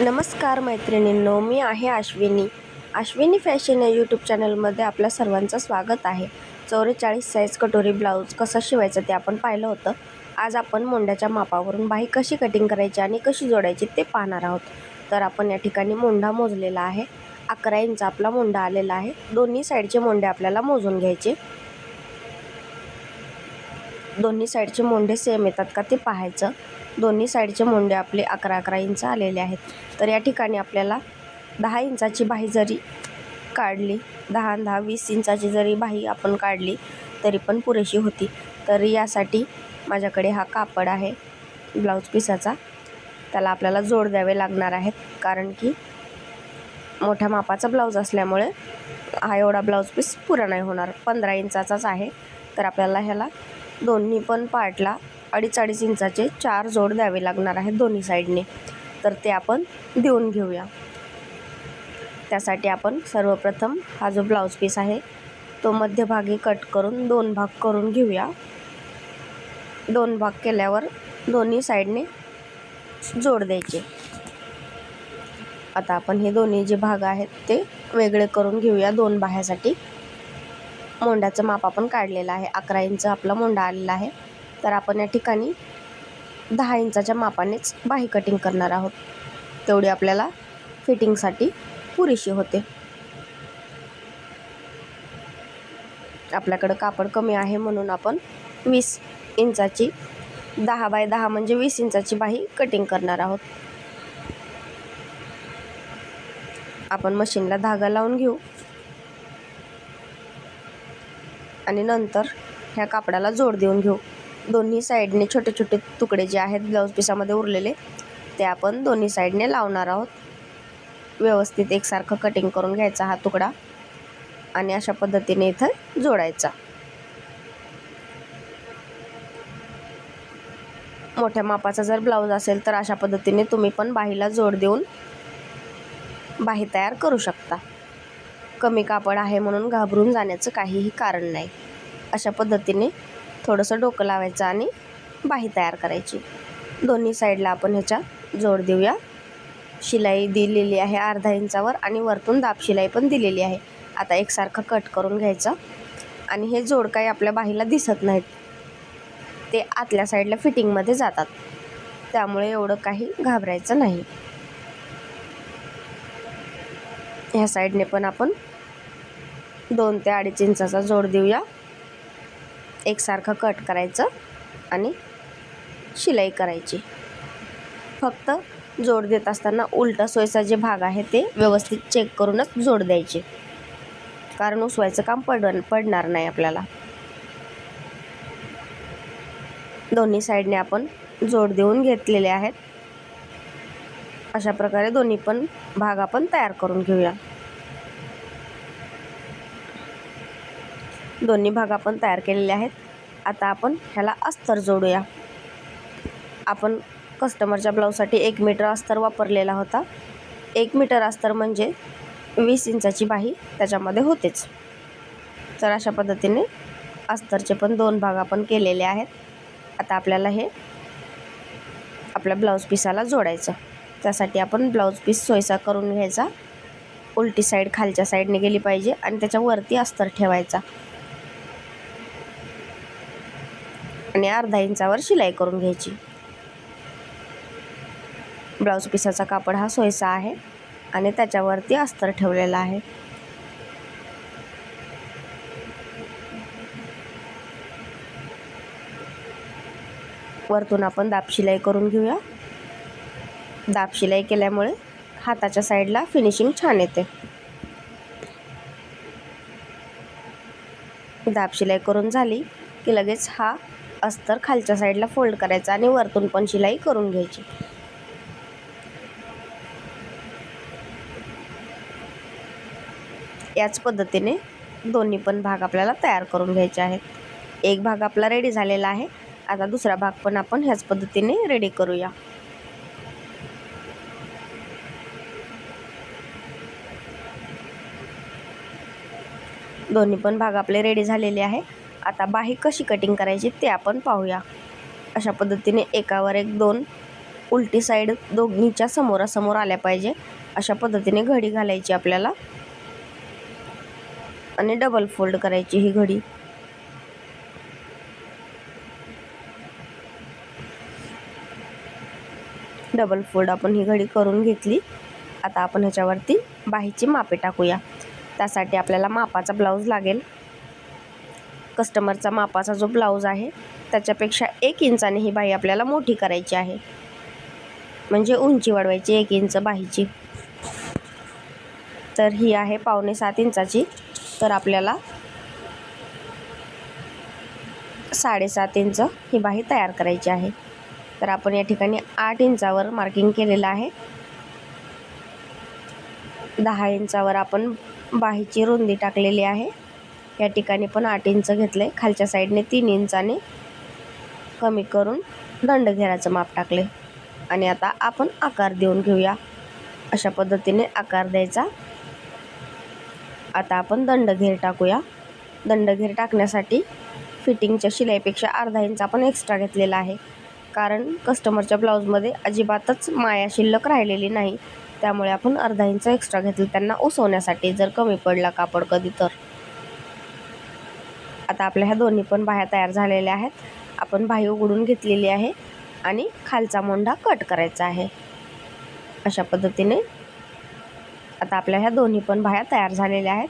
नमस्कार मैत्रिणींनो मी आहे अश्विनी. अश्विनी फॅशन या यूट्यूब चॅनलमध्ये आपल्या सर्वांचं स्वागत आहे. चौवेचाळीस साईज कटोरी ब्लाऊज कसं शिवायचं ते आपण पाहिलं होतं. आज आपण मोंड्याच्या मापावरून बाही कशी कटिंग करायची आणि कशी जोडायची ते पाहणार आहोत. तर आपण या ठिकाणी मोंढा मोजलेला आहे. अकरा इंच आपला मोंढा आलेला आहे. दोन्ही साईडचे मोंडे आपल्याला मोजून घ्यायचे. दोन्ही साईडचे मोंढे सेम येतात का ते पाहायचं. दोन्ही साईडचे मुंडे आपले अकरा अकरा इंच आलेले आहेत. तर या ठिकाणी आपल्याला दहा इंचाची बाही जरी काढली दहा दहा वीस इंचाची जरी बाही आपण काढली तरी पण पुरेशी होती. तर यासाठी माझ्याकडे हा कापड आहे ब्लाऊज पिसाचा. त्याला आपल्याला जोड द्यावे लागणार आहेत कारण की मोठ्या मापाचा ब्लाऊज असल्यामुळे हा एवढा ब्लाऊज पीस पुरा नाही होणार. पंधरा इंचाचाच आहे. तर आपल्याला ह्याला दोन्ही पण पार्टला अडीच अडीच इंचाचे चार जोड द्यावे लागणार आहेत दोन्ही साईडने. तर ते आपण देऊन घेऊया. त्यासाठी आपण सर्वप्रथम हा जो ब्लाऊज पीस आहे तो मध्यभागी कट करून दोन भाग करून घेऊया. दोन भाग केल्यावर दोन्ही साईडने जोड द्यायचे. आता आपण हे दोन्ही जे भाग आहेत ते वेगळे करून घेऊया दोन बाह्यासाठी. मोंड्याचं माप आपण काढलेलं आहे. अकरा इंच आपला मोंडा आलेला आहे. तर आपण या ठिकाणी दहा इंचाच्या मापानेच बाही कटिंग करणार आहोत. तेवढी आपल्याला फिटिंगसाठी पुरेशी होते. आपल्याकडं कापड कमी आहे म्हणून आपण वीस इंचाची दहा बाय दहा म्हणजे वीस इंचाची बाही कटिंग करणार आहोत. आपण मशीनला धागा लावून घेऊ. आणि नंतर ह्या कापडाला जोड देऊन घेऊ. दोन्ही साईडने छोटे छोटे तुकडे जे आहेत ब्लाऊज पिसामध्ये उरलेले ते आपण दोन्ही साईडने लावणार आहोत. व्यवस्थित एकसारखं कटिंग करून घ्यायचा हा तुकडा आणि अशा पद्धतीने इथं जोडायचा. मोठ्या मापाचा जर ब्लाऊज असेल तर अशा पद्धतीने तुम्ही पण बाहीला जोड देऊन बाही तयार करू शकता. कमी कापड आहे म्हणून घाबरून जाण्याचं काहीही कारण नाही. अशा पद्धतीने थोडंसं डोकं लावायचं आणि बाही तयार करायची. दोन्ही साईडला आपण ह्याच्या जोड देऊया. शिलाई दिलेली आहे अर्धा इंचावर आणि वरतून दाब शिलाई पण दिलेली आहे. आता एकसारखं कट करून घ्यायचं. आणि हे जोड काही आपल्या बाहीला दिसत नाहीत. ते आतल्या साईडला फिटिंगमध्ये जातात. त्यामुळे एवढं काही घाबरायचं नाही. ह्या साईडने पण आपण दोन ते अडीच इंचाचा जोड देऊया. एकसारखं कट करायचं आणि शिलाई करायची. फक्त जोड देत असताना उलटा सोयचा जे भाग आहे ते व्यवस्थित चेक करूनच जोड द्यायचे. कारण उसवायचं काम पड पडणार नाही आपल्याला. दोन्ही साईडने आपण जोड देऊन घेतलेले आहेत. अशा प्रकारे दोन्ही पण भाग आपण तयार करून घेऊया. दोन्ही भाग आपण तयार केलेले आहेत. आता आपण ह्याला अस्तर जोडूया. आपण कस्टमरच्या ब्लाऊजसाठी एक मीटर अस्तर वापरलेला होता. एक मीटर अस्तर म्हणजे वीस इंचाची बाही त्याच्यामध्ये होतेच. तर अशा पद्धतीने अस्तरचे पण दोन भाग आपण केलेले आहेत. आता आपल्याला हे आपल्या ब्लाऊज पिसाला जोडायचं. त्यासाठी आपण ब्लाऊज पीस सोयसा करून घ्यायचा. उलटी साईड खालच्या साईडने गेली पाहिजे आणि त्याच्यावरती अस्तर ठेवायचा. आणि अर्धा इंचावर शिलाई करून घ्यायची. ब्लाऊज पिसाचा कापड हा सोयसा आहे आणि त्याच्यावरती अस्तर ठेवलेला आहे. वरतून आपण दाब शिलाई करून घेऊया. दाब शिलाई केल्यामुळे हाताच्या साईडला फिनिशिंग छान येते. दाब शिलाई करून झाली की लगेच हा अस्तर खालच्या साईडला फोल्ड करायचा आणि वरतून पण शिलाई करून घ्यायची. याच पद्धतीने दोन्ही पण भाग आपल्याला तयार करून घ्यायचे आहेत. एक भाग आपला रेडी झालेला आहे. आता दुसरा भाग पण आपण ह्याच पद्धतीने रेडी करूया. दोन्ही पण भाग आपले रेडी झालेले आहे. आता बाही कशी कटिंग करायची ते आपण पाहूया. अशा पद्धतीने एकावर एक दोन उलटी साईड दोघींच्या समोरासमोर आल्या पाहिजे. अशा पद्धतीने घडी घालायची आपल्याला. आणि डबल फोल्ड करायची ही घडी. डबल फोल्ड आपण ही घडी करून घेतली. आता आपण ह्याच्यावरती बाहीची मापे टाकूया. त्यासाठी आपल्याला मापाचा ब्लाऊज लागेल. कस्टमरचा मापाचा जो ब्लाऊज आहे त्याच्यापेक्षा एक इंचाने ही बाही आपल्याला मोठी करायची आहे. म्हणजे उंची वाढवायची एक इंच बाहीची. तर ही आहे पावणे सात इंचाची. तर आपल्याला साडेसात इंच ही बाही तयार करायची आहे. तर आपण या ठिकाणी आठ इंचावर मार्किंग केलेलं आहे. दहा इंचावर आपण बाहीची रुंदी टाकलेली आहे. या ठिकाणी पण आठ इंच घेतलं आहे खालच्या साईडने तीन इंचाने कमी करून दंडघेराचं माप टाकले आणि आता आपण आकार देऊन घेऊया. अशा पद्धतीने आकार द्यायचा. आता आपण दंडघेर टाकूया. दंडघेर टाकण्यासाठी फिटिंगच्या शिलाईपेक्षा अर्धा इंच आपण एक्स्ट्रा घेतलेला आहे. कारण कस्टमरच्या ब्लाऊजमध्ये अजिबातच माया शिल्लक राहिलेली नाही. त्यामुळे आपण अर्धा इंच एक्स्ट्रा घेतलं. त्यांना उसवण्यासाठी जर कमी पडला कापड कधी तर. आता आपल्या ह्या दोन्ही पण बाह्या तयार झालेल्या आहेत. आपण बाही उघडून घेतलेली आहे आणि खालचा मोंढा कट करायचा आहे. अशा पद्धतीने आता आपल्या ह्या दोन्ही पण बाह्या तयार झालेल्या आहेत.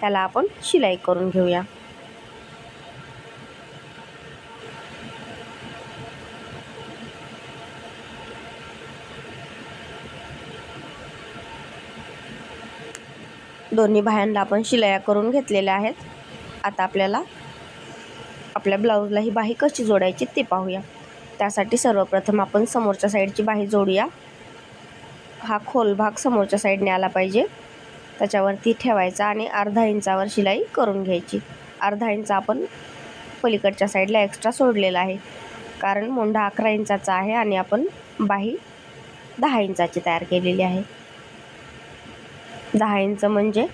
त्याला आपण शिलाई करून घेऊया. दोन्ही बाह्यांना आपण शिलाया करून घेतलेल्या आहेत. आता आपल्याला आपल्या ब्लाऊजला ही बाही कशी जोडायची ते पाहूया. त्यासाठी सर्वप्रथम आपण समोरच्या साईडची बाही जोडूया. हा खोल भाग समोरच्या साईडने आला पाहिजे. त्याच्यावरती ठेवायचा आणि अर्धा इंचावर शिलाई करून घ्यायची. अर्धा इंच आपण पलीकडच्या साईडला एक्स्ट्रा सोडलेला आहे. कारण मोंढा अकरा इंचाचा आहे आणि आपण बाही दहा इंचाची तयार केलेली आहे. दहा इंच म्हणजे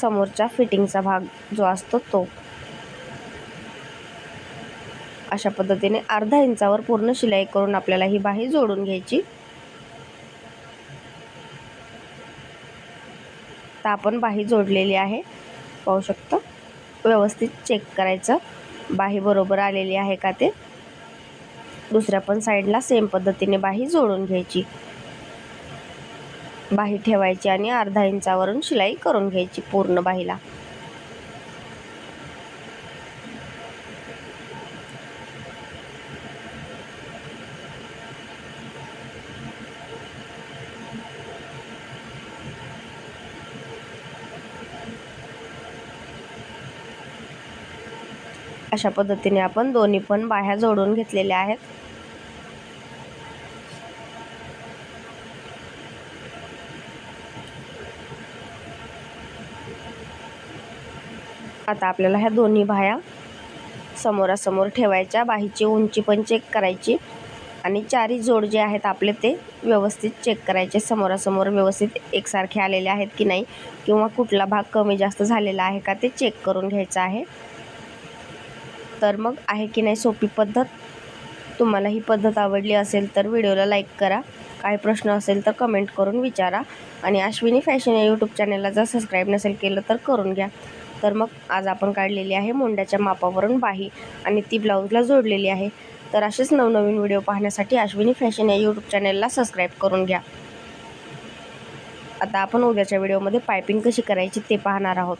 समोरच्या फिटिंगचा भाग जो असतो तो. अशा पद्धतीने अर्धा इंचावर पूर्ण शिलाई करून आपल्याला ही बाही जोडून घ्यायची. तर आपण बाही जोडलेली आहे. पाहू शकतो? व्यवस्थित चेक करायचं. बाही बरोबर आलेली आहे का ते? दुसऱ्या पण साईडला सेम पद्धतीने बाही जोडून घ्यायची. बाही ठेवायची आणि अर्धा इंचावरून शिलाई करून घ्यायची पूर्ण बाहीला. अशा पद्धतीने आपण दोन्ही पण बाह्या जोडून घेतलेल्या आहेत. आता आपल्याला ह्या दोन्ही बाह्या समोरासमोर ठेवायच्या. बाहीची उंची पण चेक करायची. आणि चारी जोड जे आहेत आपले ते व्यवस्थित चेक करायचे. समोरासमोर व्यवस्थित एकसारखे आलेले आहेत की नाही? किंवा कुठला भाग कमी जास्त झालेला आहे का ते चेक करून घ्यायचं आहे. तर मग आहे की नाही सोपी पद्धत? तुम्हाला ही पद्धत आवडली असेल तर व्हिडिओला लाईक करा. काही प्रश्न असेल तर कमेंट करून विचारा. आणि अश्विनी फॅशन या यूट्यूब चॅनलला जर सबस्क्राईब नसेल केलं तर करून घ्या. तर मग आज आपण काढलेली आहे मुंड्याच्या मापावरून बाही आणि ती ब्लाऊजला जोडलेली आहे. तर असेच नवनवीन व्हिडिओ पाहण्यासाठी अश्विनी फॅशन या यूट्यूब चॅनलला सबस्क्राईब करून घ्या. आता आपण उद्याच्या व्हिडिओमध्ये पायपिंग कशी करायची ते पाहणार आहोत.